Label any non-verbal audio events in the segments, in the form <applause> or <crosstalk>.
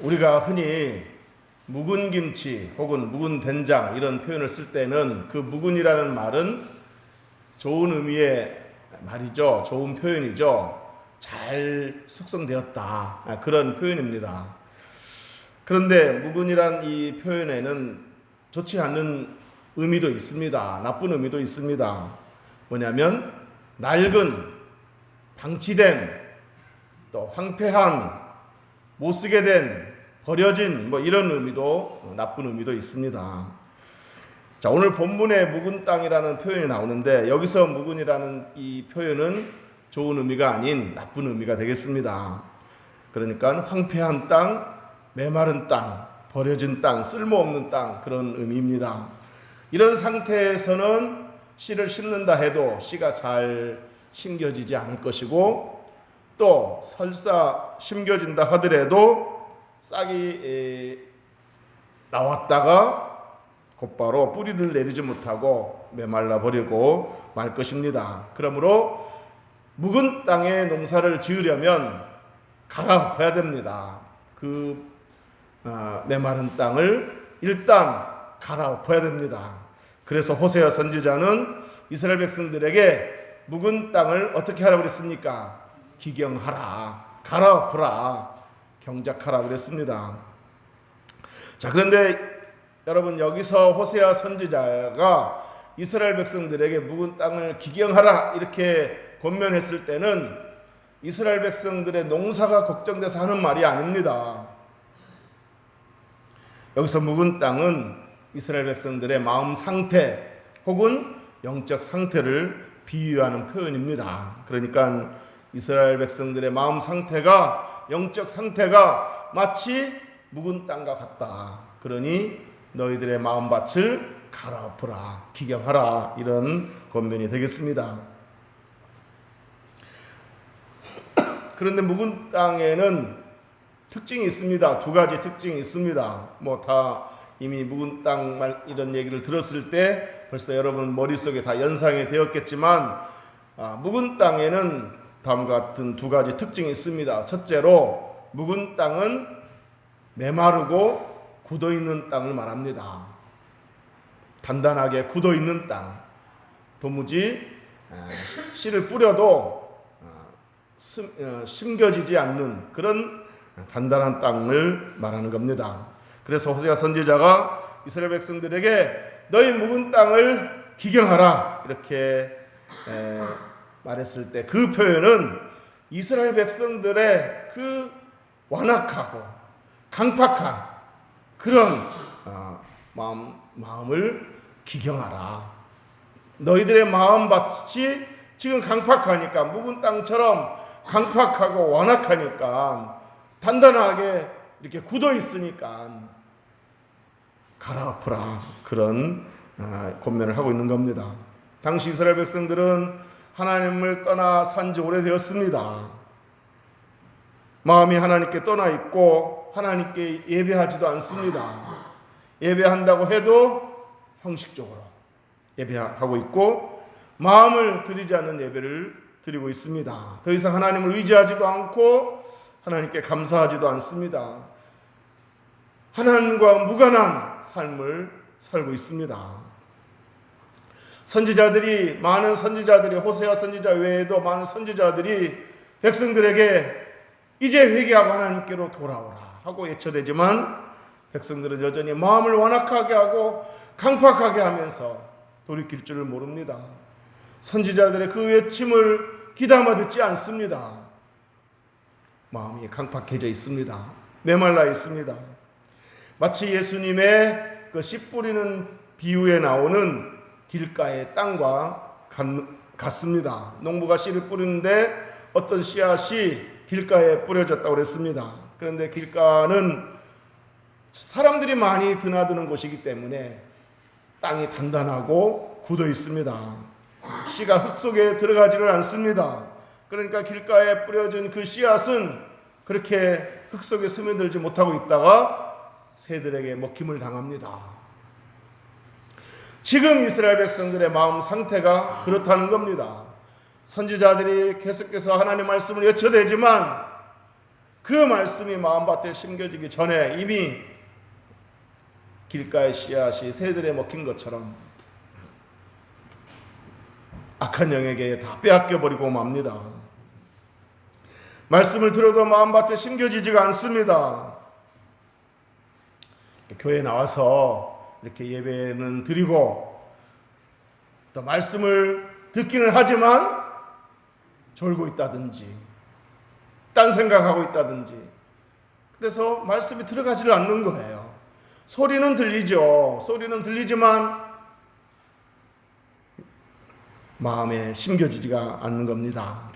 우리가 흔히 묵은 김치 혹은 묵은 된장 이런 표현을 쓸 때는 그 묵은이라는 말은 좋은 의미의 말이죠. 좋은 표현이죠. 잘 숙성되었다. 아, 그런 표현입니다. 그런데 묵은이란 이 표현에는 좋지 않은 의미도 있습니다. 나쁜 의미도 있습니다. 뭐냐면 낡은, 방치된, 또 황폐한, 못 쓰게 된, 버려진 뭐 이런 의미도 어, 나쁜 의미도 있습니다. 자, 오늘 본문에 묵은 땅이라는 표현이 나오는데 여기서 묵은이라는 이 표현은 좋은 의미가 아닌 나쁜 의미가 되겠습니다. 그러니까 황폐한 땅, 메마른 땅, 버려진 땅, 쓸모없는 땅 그런 의미입니다. 이런 상태에서는 씨를 심는다 해도 씨가 잘 심겨지지 않을 것이고 또 설사 심겨진다 하더라도 싹이 에, 나왔다가 곧바로 뿌리를 내리지 못하고 메말라 버리고 말 것입니다. 그러므로 묵은 땅에 농사를 지으려면 갈아엎어야 됩니다. 그 아, 메마른 땅을 일단 갈아엎어야 됩니다. 그래서 호세아 선지자는 이스라엘 백성들에게 묵은 땅을 어떻게 하라고 그랬습니까? 기경하라, 갈아엎으라, 경작하라 그랬습니다. 자, 그런데 여러분 여기서 호세아 선지자가 이스라엘 백성들에게 묵은 땅을 기경하라 이렇게 권면했을 때는 이스라엘 백성들의 농사가 걱정돼서 하는 말이 아닙니다. 여기서 묵은 땅은 이스라엘 백성들의 마음 상태 혹은 영적 상태를 비유하는 표현입니다. 그러니까 이스라엘 백성들의 마음 상태가 영적 상태가 마치 묵은 땅과 같다. 그러니 너희들의 마음밭을 갈아엎으라, 기경하라 이런 권면이 되겠습니다. <clears throat> 그런데 묵은 땅에는 특징이 있습니다. 두 가지 특징이 있습니다. 뭐 다 이미 묵은 땅말 이런 얘기를 들었을 때 벌써 여러분 머릿속에 다 연상이 되었겠지만 아, 묵은 땅에는 다음과 같은 두 가지 특징이 있습니다. 첫째로 묵은 땅은 메마르고 굳어 있는 땅을 말합니다. 단단하게 굳어 있는 땅. 도무지 아, 씨를 뿌려도 아, 심- 어, 심겨지지 않는 그런 단단한 땅을 말하는 겁니다. 그래서 호세아 선지자가 이스라엘 백성들에게 너희 묵은 땅을 기경하라 이렇게 에, 말했을 때 그 표현은 이스라엘 백성들의 그 완악하고 강팍한 그런 어, 마음 마음을 기경하라. 너희들의 마음밭이 지금 강팍하니까 묵은 땅처럼 강팍하고 완악하니까 단단하게 이렇게 굳어 있으니까 갈아엎으라 그런 아, 권면을 하고 있는 겁니다. 당시 이스라엘 백성들은 하나님을 떠나 산 지 오래되었습니다. 마음이 하나님께 떠나 있고 하나님께 예배하지도 않습니다. 예배한다고 해도 형식적으로 예배하고 있고 마음을 드리지 않는 예배를 드리고 있습니다. 더 이상 하나님을 의지하지도 않고 하나님께 감사하지도 않습니다. 하나님과 무관한 삶을 살고 있습니다. 선지자들이 많은 선지자들이 호세아 선지자 외에도 많은 선지자들이 백성들에게 이제 회개하고 하나님께로 돌아오라 하고 외쳐대지만 백성들은 여전히 마음을 완악하게 하고 강팍하게 하면서 돌이킬 줄을 모릅니다. 선지자들의 그 외침을 귀담아 듣지 않습니다. 마음이 강팍해져 있습니다. 메말라 있습니다. 마치 예수님의 그 씨 뿌리는 비유에 나오는 길가의 땅과 같, 습니다 농부가 씨를 뿌리는데 어떤 씨앗이 길가에 뿌려졌다고 그랬습니다. 그런데 길가는 사람들이 많이 드나드는 곳이기 때문에 땅이 단단하고 굳어 있습니다. 씨가 흙 속에 들어가지를 않습니다. 그러니까 길가에 뿌려진 그 씨앗은 그렇게 흙 속에 스며들지 못하고 있다가 새들에게 먹힘을 당합니다. 지금 이스라엘 백성들의 마음 상태가 그렇다는 겁니다. 선지자들이 계속해서 하나님 말씀을 외쳐대지만 그 말씀이 마음밭에 심겨지기 전에 이미 길가의 씨앗이 새들에 먹힌 것처럼 악한 영에게 다 빼앗겨 버리고 맙니다. 말씀을 들어도 마음밭에 심겨지지가 않습니다. 교회 나와서 이렇게 예배는 드리고 또 말씀을 듣기는 하지만 졸고 있다든지 딴 생각하고 있다든지 그래서 말씀이 들어가지를 않는 거예요. 소리는 들리죠. 소리는 들리지만 마음에 심겨지지가 않는 겁니다.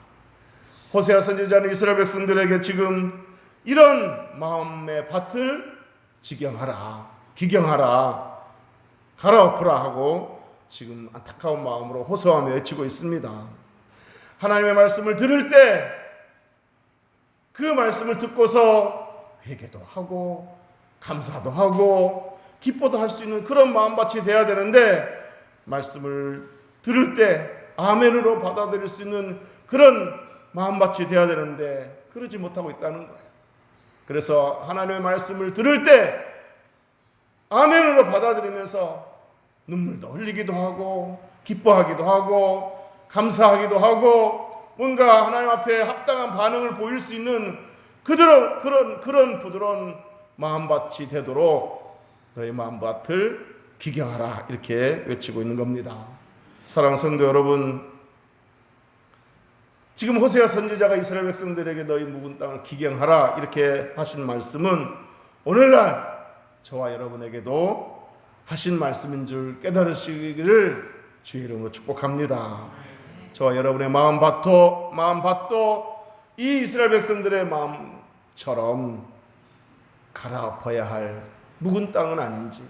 호세아 선지자는 이스라엘 백성들에게 지금 이런 마음의 밭을 지경하라, 기경하라, 갈아엎으라 하고 지금 안타까운 마음으로 호소하며 외치고 있습니다. 하나님의 말씀을 들을 때 그 말씀을 듣고서 회개도 하고 감사도 하고 기뻐도 할 수 있는 그런 마음밭이 돼야 되는데 말씀을 들을 때 아멘으로 받아들일 수 있는 그런 마음밭이 돼야 되는데 그러지 못하고 있다는 거예요. 그래서 하나님의 말씀을 들을 때 아멘으로 받아들이면서 눈물도 흘리기도 하고 기뻐하기도 하고 감사하기도 하고 뭔가 하나님 앞에 합당한 반응을 보일 수 있는 그런 그런 그런 부드러운 마음밭이 되도록 너희 마음밭을 기경하라 이렇게 외치고 있는 겁니다. 사랑 성도 여러분, 지금 호세아 선지자가 이스라엘 백성들에게 너희 묵은 땅을 기경하라 이렇게 하신 말씀은 오늘날 저와 여러분에게도 하신 말씀인 줄 깨달으시기를 주의 이름으로 축복합니다. 저와 여러분의 마음 밭도 마음 밭도 이 이스라엘 백성들의 마음처럼 갈아엎어야 할 묵은 땅은 아닌지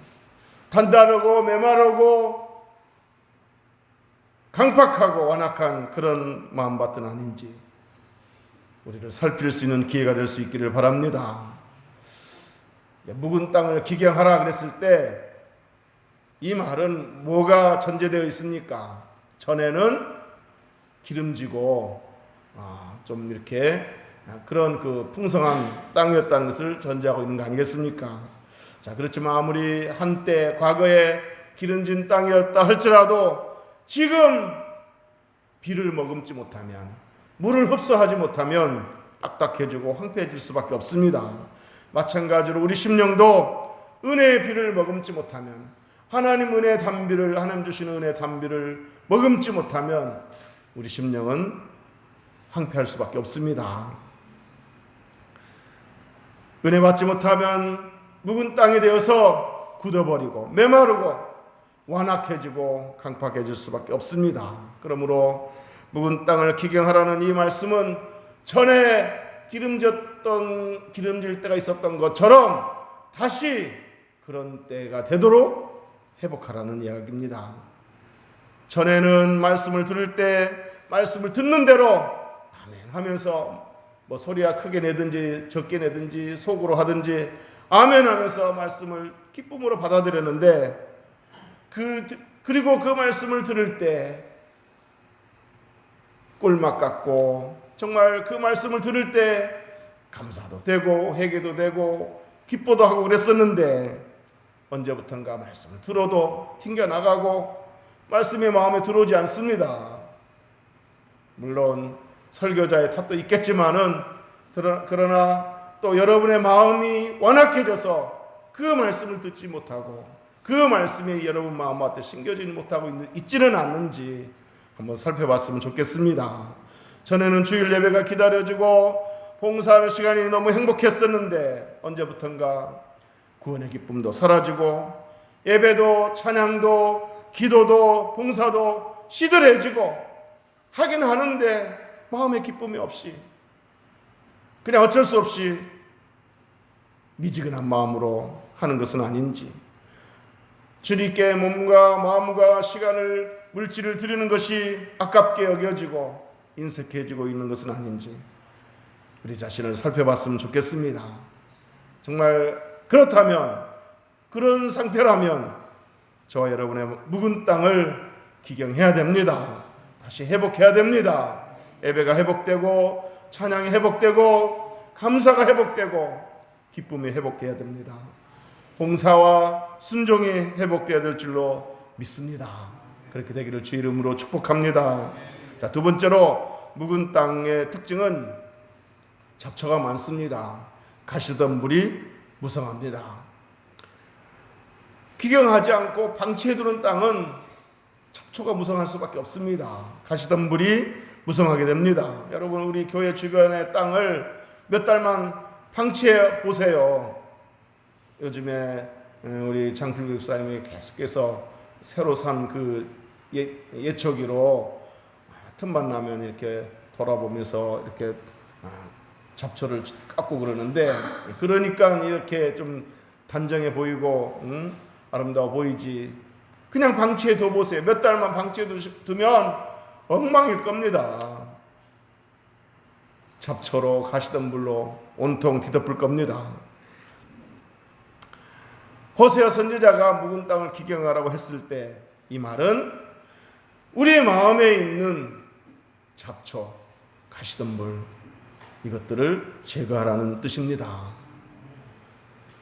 단단하고 메마르고 강팍하고 완악한 그런 마음밭은 아닌지 우리를 살필 수 있는 기회가 될 수 있기를 바랍니다. 묵은 땅을 기경하라 그랬을 때 이 말은 뭐가 전제되어 있습니까? 전에는 기름지고 아, 좀 이렇게 그런 그 풍성한 땅이었다는 것을 전제하고 있는 거 아니겠습니까? 자, 그렇지만 아무리 한때 과거에 기름진 땅이었다 할지라도 지금 비를 머금지 못하면 물을 흡수하지 못하면 딱딱해지고 황폐해질 수밖에 없습니다. 마찬가지로 우리 심령도 은혜의 비를 머금지 못하면 하나님 은혜 담비를 하나님 주시는 은혜 담비를 머금지 못하면 우리 심령은 황폐할 수밖에 없습니다. 은혜 받지 못하면 묵은 땅이 되어서 굳어버리고 메마르고 완악해지고 강팍해질 수밖에 없습니다. 그러므로 묵은 땅을 기경하라는 이 말씀은 전에 기름졌던 기름질 때가 있었던 것처럼 다시 그런 때가 되도록 회복하라는 이야기입니다. 전에는 말씀을 들을 때 말씀을 듣는 대로 아멘 하면서 뭐 소리가 크게 내든지 적게 내든지 속으로 하든지 아멘 하면서 말씀을 기쁨으로 받아들였는데 그 그리고 그 말씀을 들을 때 꿀맛 같고 정말 그 말씀을 들을 때 감사도 되고 회개도 되고 기뻐도 하고 그랬었는데 언제부턴가 말씀을 들어도 튕겨 나가고 말씀이 마음에 들어오지 않습니다. 물론 설교자의 탓도 있겠지만은 그러나 또 여러분의 마음이 완악해져서 그 말씀을 듣지 못하고 그 말씀이 여러분 마음 앞에 심겨지지 못하고 있지는 않는지 한번 살펴봤으면 좋겠습니다. 전에는 주일 예배가 기다려지고 봉사하는 시간이 너무 행복했었는데 언제부턴가 구원의 기쁨도 사라지고 예배도 찬양도 기도도 봉사도 시들해지고 하긴 하는데 마음의 기쁨이 없이 그냥 어쩔 수 없이 미지근한 마음으로 하는 것은 아닌지 주님께 몸과 마음과 시간을 물질을 드리는 것이 아깝게 여겨지고 인색해지고 있는 것은 아닌지 우리 자신을 살펴봤으면 좋겠습니다. 정말 그렇다면 그런 상태라면 저와 여러분의 묵은 땅을 기경해야 됩니다. 다시 회복해야 됩니다. 예배가 회복되고 찬양이 회복되고 감사가 회복되고 기쁨이 회복돼야 됩니다. 봉사와 순종이 회복돼야 될 줄로 믿습니다. 그렇게 되기를 주 이름으로 축복합니다. 자, 두 번째로 묵은 땅의 특징은 잡초가 많습니다. 가시던 물이 무성합니다. 기경하지 않고 방치해 두는 땅은 잡초가 무성할 수밖에 없습니다. 가시던 물이 무성하게 됩니다. 여러분 우리 교회 주변의 땅을 몇 달만 방치해 보세요. 요즘에 우리 장필 교사님이 계속해서 새로 산 그 예초기로 틈만 나면 이렇게 돌아보면서 이렇게 아, 잡초를 깎고 그러는데 그러니까 이렇게 좀 단정해 보이고 응? 아름다워 보이지. 그냥 방치해 둬 보세요. 몇 달만 방치해 두면 엉망일 겁니다. 잡초로 가시던 물로 온통 뒤덮을 겁니다. 호세아 선지자가 묵은 땅을 기경하라고 했을 때 이 말은 우리 마음에 있는 잡초, 가시던 물 이것들을 제거하라는 뜻입니다.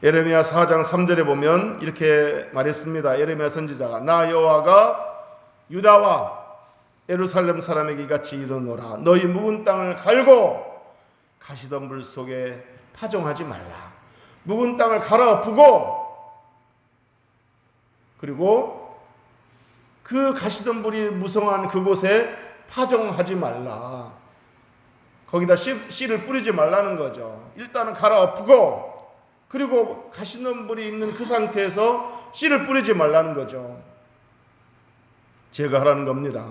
예레미야 4장 3절에 보면 이렇게 말했습니다. 예레미야 선지자가 나 여호와가 유다와 예루살렘 사람에게 같이 이르노라 너희 묵은 땅을 갈고 가시던 물 속에 파종하지 말라. 묵은 땅을 갈아엎고 그리고 그 가시던 불이 무성한 그곳에 파종하지 말라. 거기다 씨, 씨를 뿌리지 말라는 거죠. 일단은 갈아엎고 그리고 가시던 불이 있는 그 상태에서 씨를 뿌리지 말라는 거죠. 제거하라는 겁니다.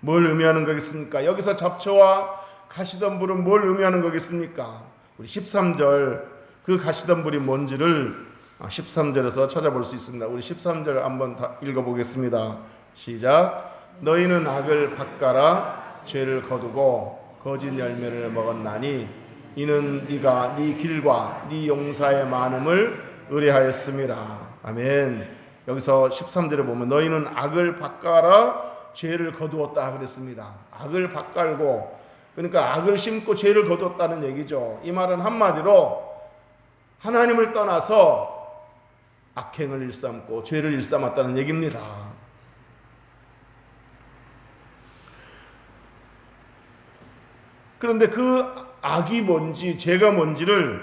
뭘 의미하는 거겠습니까? 여기서 잡초와 가시던 불은 뭘 의미하는 거겠습니까? 우리 13절 그 가시던 불이 뭔지를 13절에서 찾아볼 수 있습니다. 우리 13절 한번 다 읽어보겠습니다. 시작. 너희는 악을 바꿔라 죄를 거두고 거짓 열매를 먹었나니 이는 네가 네 길과 네 용사의 많음을 의뢰하였음이라. 아멘. 여기서 13절에 보면 너희는 악을 바꿔라 죄를 거두었다 그랬습니다. 악을 바깔고 그러니까 악을 심고 죄를 거두었다는 얘기죠. 이 말은 한마디로 하나님을 떠나서 악행을 일삼고 죄를 일삼았다는 얘기입니다. 그런데 그 악이 뭔지 죄가 뭔지를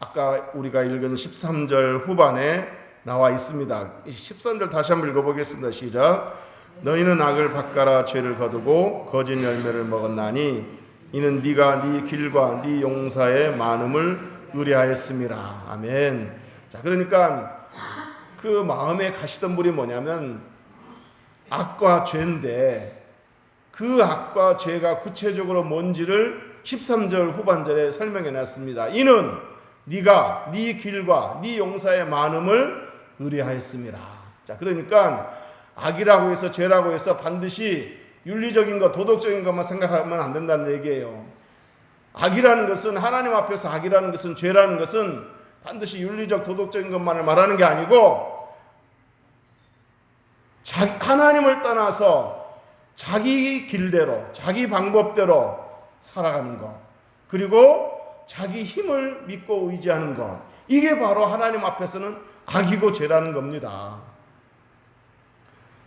아까 우리가 읽은 13절 후반에 나와 있습니다. 13절 다시 한번 읽어보겠습니다. 시작. 너희는 악을 바꿔라 죄를 거두고 거짓 열매를 먹었나니 이는 네가 네 길과 네 용사의 많음을 의뢰하였음이라. 아멘. 자, 그러니까 그 마음에 가시던 분이 뭐냐면 악과 죄인데 그 악과 죄가 구체적으로 뭔지를 13절 후반절에 설명해 놨습니다. 이는 네가 네 길과 네 용사의 많음을 의뢰하였습니다. 자, 그러니까 악이라고 해서 죄라고 해서 반드시 윤리적인 것, 도덕적인 것만 생각하면 안 된다는 얘기예요. 악이라는 것은 하나님 앞에서 악이라는 것은 죄라는 것은 반드시 윤리적, 도덕적인 것만을 말하는 게 아니고 하나님을 떠나서 자기 길대로, 자기 방법대로 살아가는 것. 그리고 자기 힘을 믿고 의지하는 것. 이게 바로 하나님 앞에서는 악이고 죄라는 겁니다.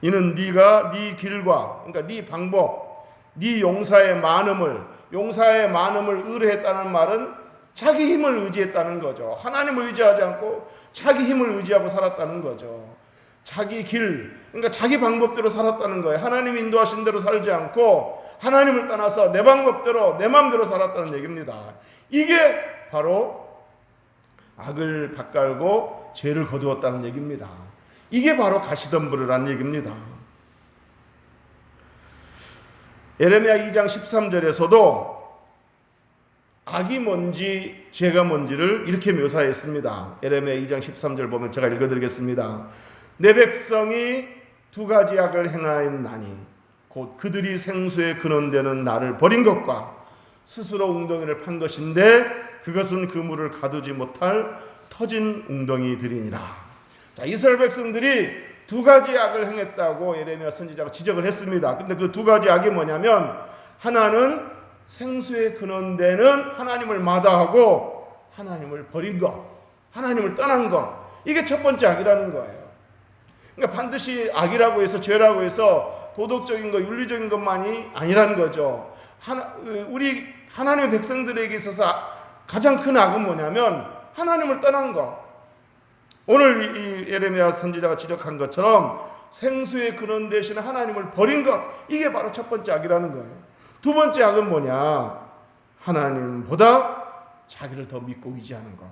이는 네가 네 길과 그러니까 네 방법, 네 용사의 많음을 용사의 많음을 의뢰했다는 말은 자기 힘을 의지했다는 거죠. 하나님을 의지하지 않고 자기 힘을 의지하고 살았다는 거죠. 자기 길, 그러니까 자기 방법대로 살았다는 거예요. 하나님 인도하신 대로 살지 않고 하나님을 떠나서 내 방법대로 내 마음대로 살았다는 얘기입니다. 이게 바로 악을 바깔고 죄를 거두었다는 얘기입니다. 이게 바로 가시덤불이라는 얘기입니다. 에레미야 2장 13절에서도 악이 뭔지 죄가 뭔지를 이렇게 묘사했습니다. 에레미야 2장 13절 보면 제가 읽어드리겠습니다. 내 백성이 두 가지 악을 행하였나니 곧 그들이 생수의 근원되는 나를 버린 것과 스스로 웅덩이를 판 것인데 그것은 그 물을 가두지 못할 터진 웅덩이들이니라. 자, 이스라엘 백성들이 두 가지 악을 행했다고 예레미야 선지자가 지적을 했습니다. 근데 그 두 가지 악이 뭐냐면 하나는 생수의 근원되는 하나님을 마다하고 하나님을 버린 것, 하나님을 떠난 것. 이게 첫 번째 악이라는 거예요. 그러니까 반드시 악이라고 해서 죄라고 해서 도덕적인 것, 윤리적인 것만이 아니라는 거죠. 하나, 우리 하나님의 백성들에게 있어서 가장 큰 악은 뭐냐면 하나님을 떠난 것. 오늘 이, 이 예레미야 선지자가 지적한 것처럼 생수의 근원 대신 하나님을 버린 것. 이게 바로 첫 번째 악이라는 거예요. 두 번째 악은 뭐냐? 하나님보다 자기를 더 믿고 의지하는 것.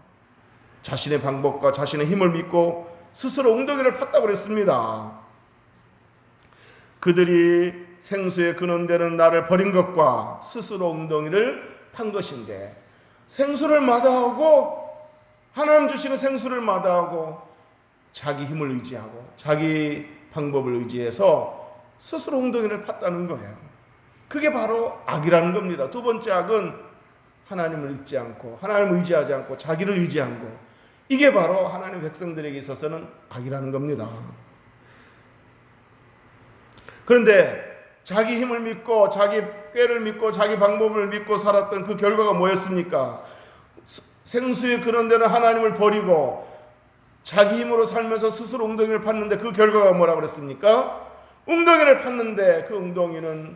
자신의 방법과 자신의 힘을 믿고 스스로 엉덩이를 팠다고 그랬습니다. 그들이 생수의 근원되는 나를 버린 것과 스스로 엉덩이를 판 것인데 생수를 마다하고 하나님 주시는 생수를 마다하고 자기 힘을 의지하고 자기 방법을 의지해서 스스로 엉덩이를 팠다는 거예요. 그게 바로 악이라는 겁니다. 두 번째 악은 하나님을 잊지 않고 하나님을 의지하지 않고 자기를 의지한 거. 이게 바로 하나님 백성들에게 있어서는 악이라는 겁니다. 그런데 자기 힘을 믿고 자기 꾀를 믿고 자기 방법을 믿고 살았던 그 결과가 뭐였습니까? 생수의 그런 데는 하나님을 버리고 자기 힘으로 살면서 스스로 웅덩이를 팠는데 그 결과가 뭐라 그랬습니까? 웅덩이를 팠는데 그 웅덩이는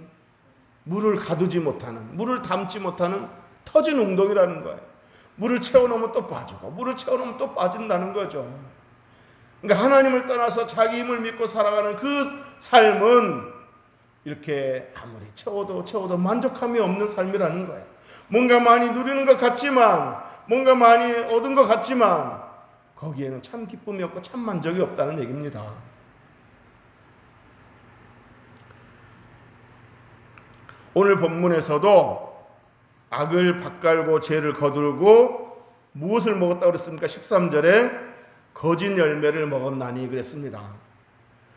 물을 가두지 못하는 물을 담지 못하는 터진 웅덩이라는 거예요. 물을 채워놓으면 또 빠지고 물을 채워놓으면 또 빠진다는 거죠. 그러니까 하나님을 떠나서 자기 힘을 믿고 살아가는 그 삶은 이렇게 아무리 채워도 채워도 만족함이 없는 삶이라는 거예요. 뭔가 많이 누리는 것 같지만, 뭔가 많이 얻은 것 같지만, 거기에는 참 기쁨이 없고 참 만족이 없다는 얘기입니다. 오늘 본문에서도 악을 밭갈고 죄를 거두고 무엇을 먹었다고 그랬습니까? 13절에 거짓 열매를 먹었나니 그랬습니다.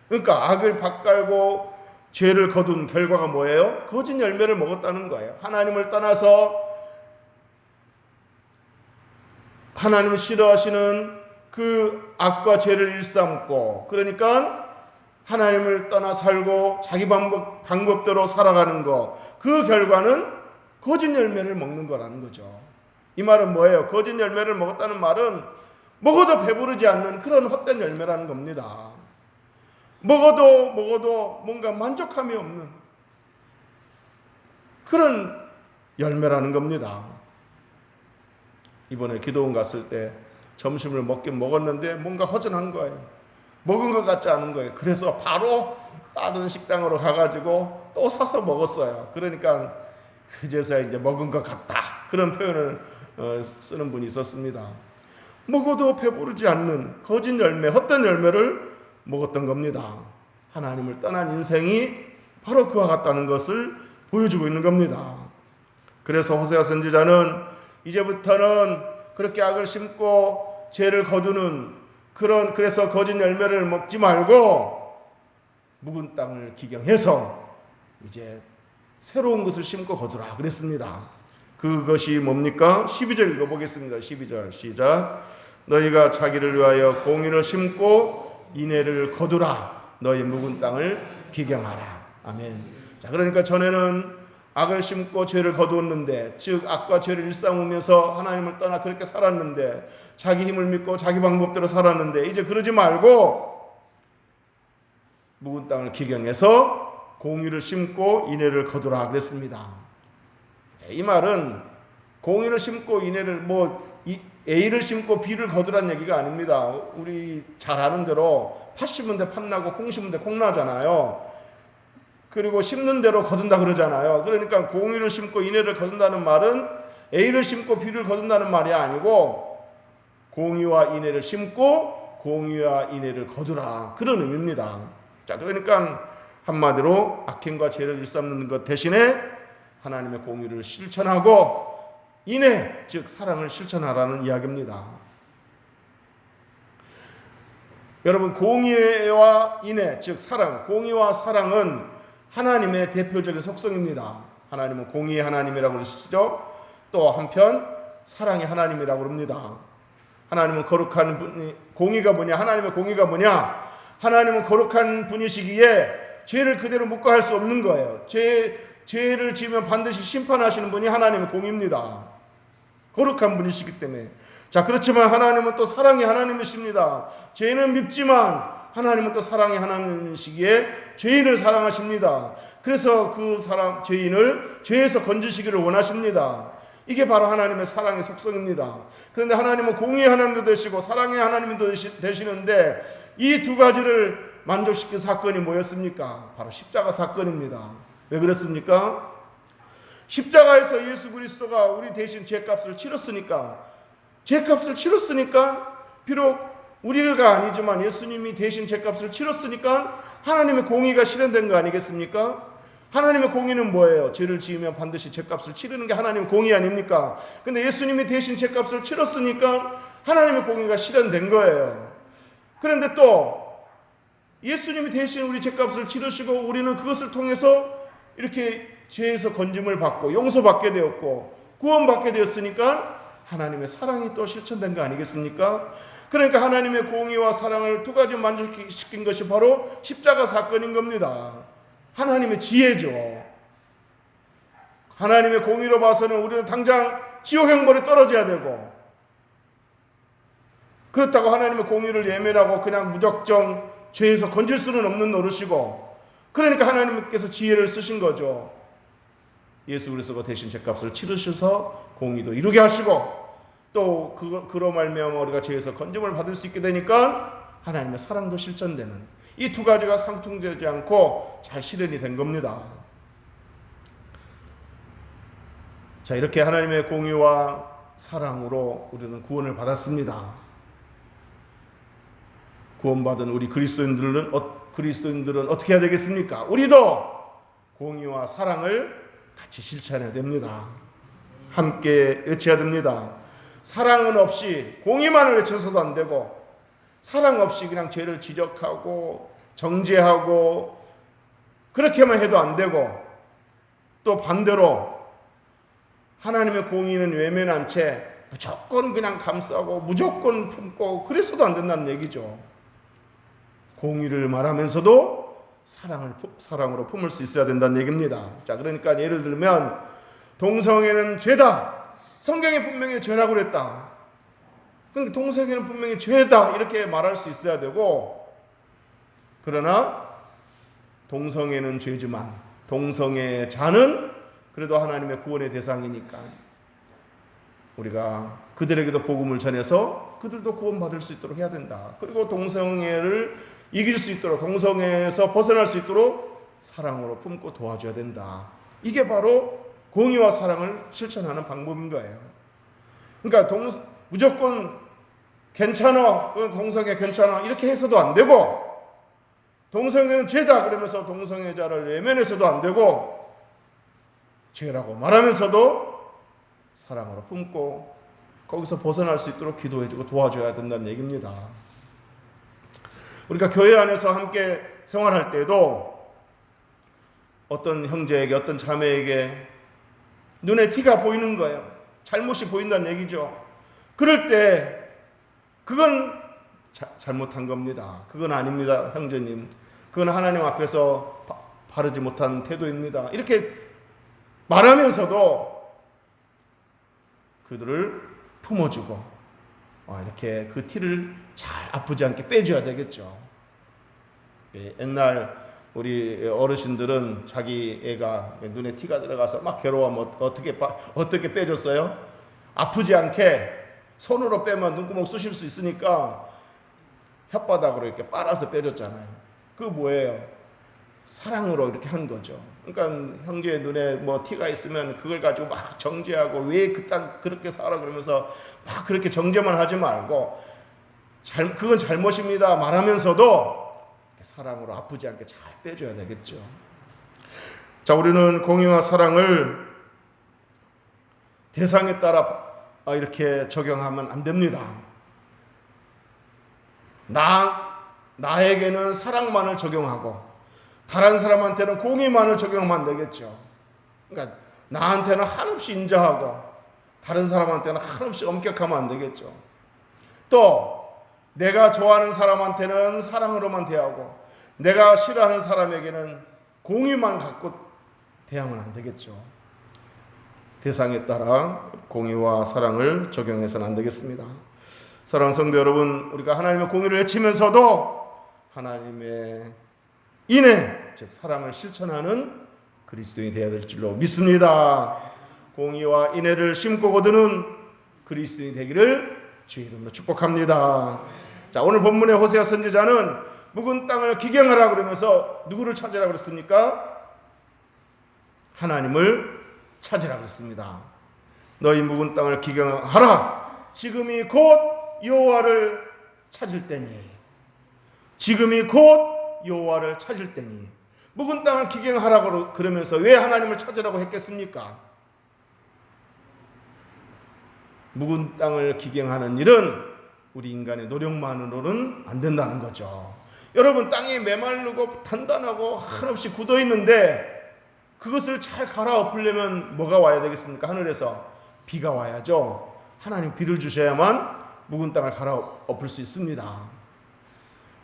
그러니까 악을 밭갈고 죄를 거둔 결과가 뭐예요? 거짓 열매를 먹었다는 거예요. 하나님을 떠나서 하나님을 싫어하시는 그 악과 죄를 일삼고 그러니까 하나님을 떠나 살고 자기 방법, 방법대로 살아가는 거. 그 결과는 거짓 열매를 먹는 거라는 거죠. 이 말은 뭐예요? 거짓 열매를 먹었다는 말은 먹어도 배부르지 않는 그런 헛된 열매라는 겁니다. 먹어도 먹어도 뭔가 만족함이 없는 그런 열매라는 겁니다. 이번에 기도원 갔을 때 점심을 먹긴 먹었는데 뭔가 허전한 거예요. 먹은 것 같지 않은 거예요. 그래서 바로 다른 식당으로 가가지고 또 사서 먹었어요. 그러니까 그제서야 이제 먹은 것 같다. 그런 표현을 어, 쓰는 분이 있었습니다. 먹어도 배부르지 않는 거짓 열매, 헛된 열매를 먹었던 겁니다. 하나님을 떠난 인생이 바로 그와 같다는 것을 보여주고 있는 겁니다. 그래서 호세아 선지자는 이제부터는 그렇게 악을 심고 죄를 거두는 그런 그래서 거짓 열매를 먹지 말고 묵은 땅을 기경해서 이제 새로운 것을 심고 거두라 그랬습니다. 그것이 뭡니까? 12절 읽어보겠습니다. 12절 시작. 너희가 자기를 위하여 공인을 심고 인애를 거두라. 너희 묵은 땅을 기경하라. 아멘. 자, 그러니까 전에는 악을 심고 죄를 거두었는데, 즉 악과 죄를 일삼으면서 하나님을 떠나 그렇게 살았는데, 자기 힘을 믿고 자기 방법대로 살았는데, 이제 그러지 말고 묵은 땅을 기경해서 공의를 심고 인애를 거두라 그랬습니다. 자, 이 말은 공의를 심고 인애를 뭐 A를 심고 B를 거두란 얘기가 아닙니다. 우리 잘 아는 대로 팥 심은 데 팥나고 콩 심은 데 콩나잖아요. 그리고 심는 대로 거둔다 그러잖아요. 그러니까 공의를 심고 인애를 거둔다는 말은 A를 심고 B를 거둔다는 말이 아니고 공의와 인애를 심고 공의와 인애를 거두라 그런 의미입니다. 자, 그러니까 한마디로 악행과 죄를 일삼는 것 대신에 하나님의 공의를 실천하고 인애, 즉 사랑을 실천하라는 이야기입니다. 여러분 공의와 인애, 즉 사랑, 공의와 사랑은 하나님의 대표적인 속성입니다. 하나님은 공의의 하나님이라고 그러시죠. 또 한편 사랑의 하나님이라고 그럽니다. 하나님은 거룩한 분이 공의가 뭐냐? 하나님의 공의가 뭐냐? 하나님은 거룩한 분이시기에 죄를 그대로 묵과할 수 없는 거예요. 죄 죄를 지으면 반드시 심판하시는 분이 하나님의 공입니다. 거룩한 분이시기 때문에. 자, 그렇지만 하나님은 또 사랑의 하나님이십니다. 죄는 밉지만 하나님은 또 사랑의 하나님이시기에 죄인을 사랑하십니다. 그래서 그 사랑, 죄인을 죄에서 건지시기를 원하십니다. 이게 바로 하나님의 사랑의 속성입니다. 그런데 하나님은 공의의 하나님도 되시고 사랑의 하나님도 되시, 되시는데 이 두 가지를 만족시킨 사건이 뭐였습니까? 바로 십자가 사건입니다. 왜 그렇습니까? 십자가에서 예수 그리스도가 우리 대신 죄값을 치렀으니까 죄값을 치렀으니까 비록 우리가 아니지만 예수님이 대신 죄값을 치렀으니까 하나님의 공의가 실현된 거 아니겠습니까? 하나님의 공의는 뭐예요? 죄를 지으면 반드시 죄값을 치르는 게 하나님의 공의 아닙니까? 근데 예수님이 대신 죄값을 치렀으니까 하나님의 공의가 실현된 거예요. 그런데 또 예수님이 대신 우리 죄값을 치르시고 우리는 그것을 통해서 이렇게 죄에서 건짐을 받고 용서받게 되었고 구원받게 되었으니까 하나님의 사랑이 또 실천된 거 아니겠습니까? 그러니까 하나님의 공의와 사랑을 두 가지 만족시킨 것이 바로 십자가 사건인 겁니다. 하나님의 지혜죠. 하나님의 공의로 봐서는 우리는 당장 지옥 형벌에 떨어져야 되고 그렇다고 하나님의 공의를 예면하고 그냥 무작정 죄에서 건질 수는 없는 노릇이고 그러니까 하나님께서 지혜를 쓰신 거죠. 예수 그리스도가 대신 죄값을 치르셔서 공의도 이루게 하시고 또 그, 그로 말미암아 우리가 죄에서 건짐을 받을 수 있게 되니까 하나님의 사랑도 실천되는 이 두 가지가 상충되지 않고 잘 실현이 된 겁니다. 자 이렇게 하나님의 공의와 사랑으로 우리는 구원을 받았습니다. 구원받은 우리 그리스도인들은 어, 그리스도인들은 어떻게 해야 되겠습니까? 우리도 공의와 사랑을 같이 실천해야 됩니다. 함께 외쳐야 됩니다. 사랑은 없이 공의만을 외쳐서도 안 되고 사랑 없이 그냥 죄를 지적하고 정죄하고 그렇게만 해도 안 되고 또 반대로 하나님의 공의는 외면한 채 무조건 그냥 감싸고 무조건 품고 그래서도 안 된다는 얘기죠. 공의를 말하면서도 사랑을 사랑으로 품을 수 있어야 된다는 얘기입니다. 자, 그러니까 예를 들면 동성애는 죄다. 성경에 분명히 죄라고 그랬다. 근데 동성애는 분명히 죄다 이렇게 말할 수 있어야 되고 그러나 동성애는 죄지만 동성애자는 그래도 하나님의 구원의 대상이니까 우리가 그들에게도 복음을 전해서 그들도 구원받을 수 있도록 해야 된다. 그리고 동성애를 이길 수 있도록 동성애에서 벗어날 수 있도록 사랑으로 품고 도와줘야 된다. 이게 바로 공의와 사랑을 실천하는 방법인 거예요. 그러니까 동, 무조건 괜찮아, 동성애 괜찮아 이렇게 해서도 안 되고 동성애는 죄다 그러면서 동성애자를 외면해서도 안 되고 죄라고 말하면서도 사랑으로 품고 거기서 벗어날 수 있도록 기도해주고 도와줘야 된다는 얘기입니다. 우리가 교회 안에서 함께 생활할 때도 어떤 형제에게 어떤 자매에게 눈에 티가 보이는 거예요. 잘못이 보인다는 얘기죠. 그럴 때 그건 자, 잘못한 겁니다. 그건 아닙니다, 형제님. 그건 하나님 앞에서 바, 바르지 못한 태도입니다. 이렇게 말하면서도 그들을 품어주고 어, 이렇게 그 티를 잘 아프지 않게 빼줘야 되겠죠. 예, 옛날 우리 어르신들은 자기 애가 눈에 티가 들어가서 막 괴로워하면 어떻게 어떻게 빼줬어요? 아프지 않게 손으로 빼면 눈구멍 쑤실 수 있으니까 혓바닥으로 이렇게 빨아서 빼줬잖아요. 그 뭐예요? 사랑으로 이렇게 한 거죠. 그러니까 형제의 눈에 뭐 티가 있으면 그걸 가지고 막 정죄하고 왜 그딴 그렇게 살아 그러면서 막 그렇게 정죄만 하지 말고 잘 그건 잘못입니다 말하면서도 사랑으로 아프지 않게 잘 빼줘야 되겠죠. 자, 우리는 공의와 사랑을 대상에 따라 이렇게 적용하면 안 됩니다. 나 나에게는 사랑만을 적용하고 다른 사람한테는 공의만을 적용하면 안 되겠죠. 그러니까 나한테는 한없이 인자하고 다른 사람한테는 한없이 엄격하면 안 되겠죠. 또 내가 좋아하는 사람한테는 사랑으로만 대하고 내가 싫어하는 사람에게는 공의만 갖고 대하면 안 되겠죠. 대상에 따라 공의와 사랑을 적용해서는 안 되겠습니다. 사랑 성도 여러분, 우리가 하나님의 공의를 외치면서도 하나님의 인애, 즉 사랑을 실천하는 그리스도인이 되어야 될 줄로 믿습니다. 공의와 인애를 심고 거두는 그리스도인이 되기를 주의 이름으로 축복합니다. 자, 오늘 본문의 호세아 선지자는 묵은 땅을 기경하라 그러면서 누구를 찾으라 그랬습니까? 하나님을 찾으라 그랬습니다. 너희 묵은 땅을 기경하라. 지금이 곧 여호와를 찾을 때니. 지금이 곧 여호와를 찾을 때니. 묵은 땅을 기경하라고 그러면서 왜 하나님을 찾으라고 했겠습니까? 묵은 땅을 기경하는 일은 우리 인간의 노력만으로는 안 된다는 거죠. 여러분 땅이 메마르고 단단하고 한없이 굳어 있는데 그것을 잘 갈아엎으려면 뭐가 와야 되겠습니까? 하늘에서 비가 와야죠. 하나님 비를 주셔야만 묵은 땅을 갈아엎을 수 있습니다.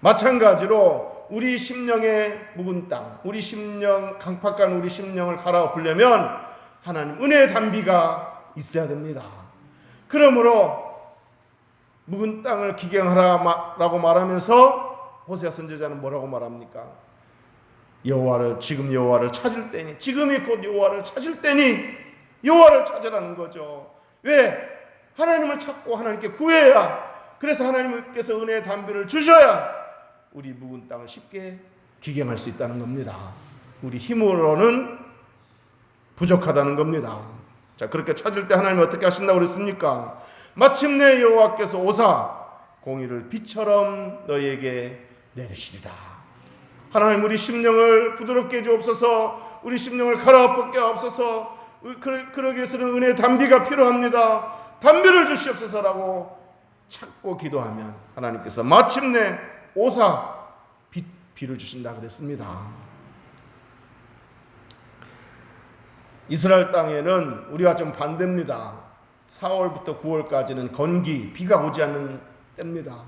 마찬가지로 우리 심령의 묵은 땅, 우리 심령 강팍한 우리 심령을 갈아엎으려면 하나님 은혜의 단비가 있어야 됩니다. 그러므로 묵은 땅을 기경하라라고 말하면서 호세아 선지자는 뭐라고 말합니까? 여호와를 지금 여호와를 찾을 때니 지금이 곧 여호와를 찾을 때니 여호와를 찾으라는 거죠. 왜 하나님을 찾고 하나님께 구해야 그래서 하나님께서 은혜의 담비를 주셔야 우리 묵은 땅을 쉽게 기경할 수 있다는 겁니다. 우리 힘으로는 부족하다는 겁니다. 자, 그렇게 찾을 때 하나님 어떻게 하신다고 그랬습니까? 마침내 여호와께서 오사 공의를 비처럼 너희에게 내리시리라. 하나님 우리 심령을 부드럽게 해 주옵소서. 우리 심령을 갈아엎게 하옵소서. 그- 그러기 위해서는 은혜의 담비가 필요합니다. 담비를 주시옵소서라고 찾고 기도하면 하나님께서 마침내 오사 비, 비를 주신다 그랬습니다. 이스라엘 땅에는 우리와 좀 반대입니다. 4월부터 9월까지는 건기, 비가 오지 않는 때입니다.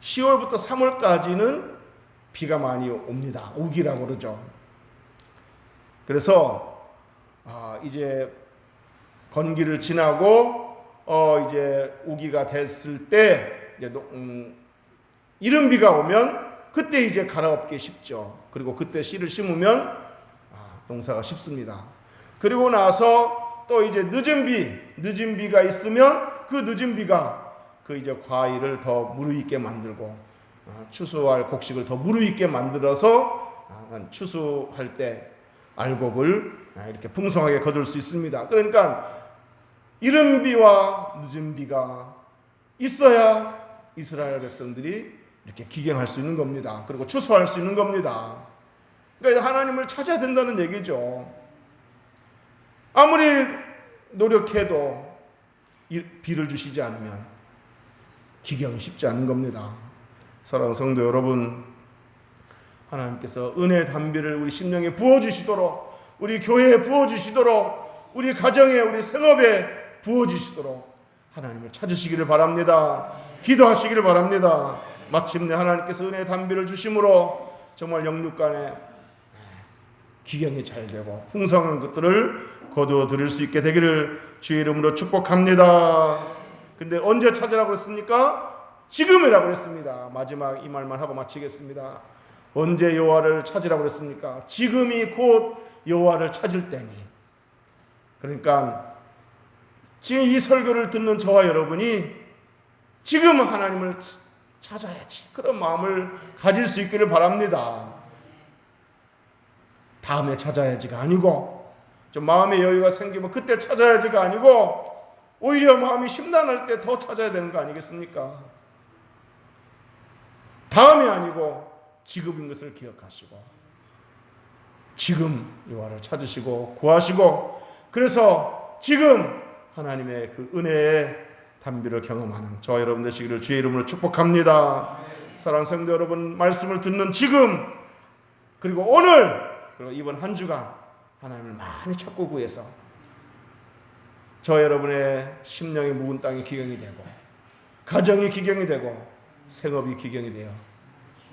10월부터 3월까지는 비가 많이 옵니다. 우기라고 그러죠. 그래서 아, 이제 건기를 지나고 어 이제 우기가 됐을 때 이제 노- 음, 이른 비가 오면 그때 이제 갈아엎기 쉽죠. 그리고 그때 씨를 심으면 아, 농사가 쉽습니다. 그리고 나서 또 이제 늦은 비, 늦은 비가 있으면 그 늦은 비가 그 이제 과일을 더 무르익게 만들고 아, 추수할 곡식을 더 무르익게 만들어서 아, 추수할 때 알곡을 아, 이렇게 풍성하게 거둘 수 있습니다. 그러니까 이른 비와 늦은 비가 있어야 이스라엘 백성들이 이렇게 기경할 수 있는 겁니다. 그리고 추수할 수 있는 겁니다. 그러니까 하나님을 찾아야 된다는 얘기죠. 아무리 노력해도 이- 비를 주시지 않으면 기경이 쉽지 않은 겁니다. 사랑하는 성도 여러분, 하나님께서 은혜 담비를 우리 심령에 부어 주시도록 우리 교회에 부어 주시도록 우리 가정에 우리 생업에 부어 주시도록 하나님을 찾으시기를 바랍니다. 기도하시기를 바랍니다. 마침내 하나님께서 은혜 담비를 주심으로 정말 영육간에 기경이 잘 되고 풍성한 것들을 거두어 드릴 수 있게 되기를 주의 이름으로 축복합니다. 근데 언제 찾으라고 했습니까? 지금이라고 했습니다. 마지막 이 말만 하고 마치겠습니다. 언제 여호와를 찾으라고 했습니까? 지금이 곧 여호와를 찾을 때니. 그러니까 지금 이 설교를 듣는 저와 여러분이 지금 하나님을 찾아야지. 그런 마음을 가질 수 있기를 바랍니다. 다음에 찾아야지가 아니고 좀 마음의 여유가 생기면 그때 찾아야지가 아니고 오히려 마음이 심란할 때 더 찾아야 되는 거 아니겠습니까? 다음이 아니고 지금인 것을 기억하시고 지금 여호와를 찾으시고 구하시고 그래서 지금 하나님의 그 은혜의 담비를 경험하는 저와 여러분 되시기를 주의 이름으로 축복합니다. 사랑 성도 여러분 말씀을 듣는 지금 그리고 오늘 그리고 이번 한 주간 하나님을 많이 찾고 구해서 저 여러분의 심령의 묵은 땅이 기경이 되고 가정이 기경이 되고 생업이 기경이 되어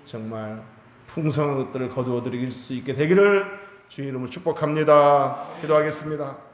정말 풍성한 것들을 거두어 드릴 수 있게 되기를 주의 이름을 축복합니다. 기도하겠습니다.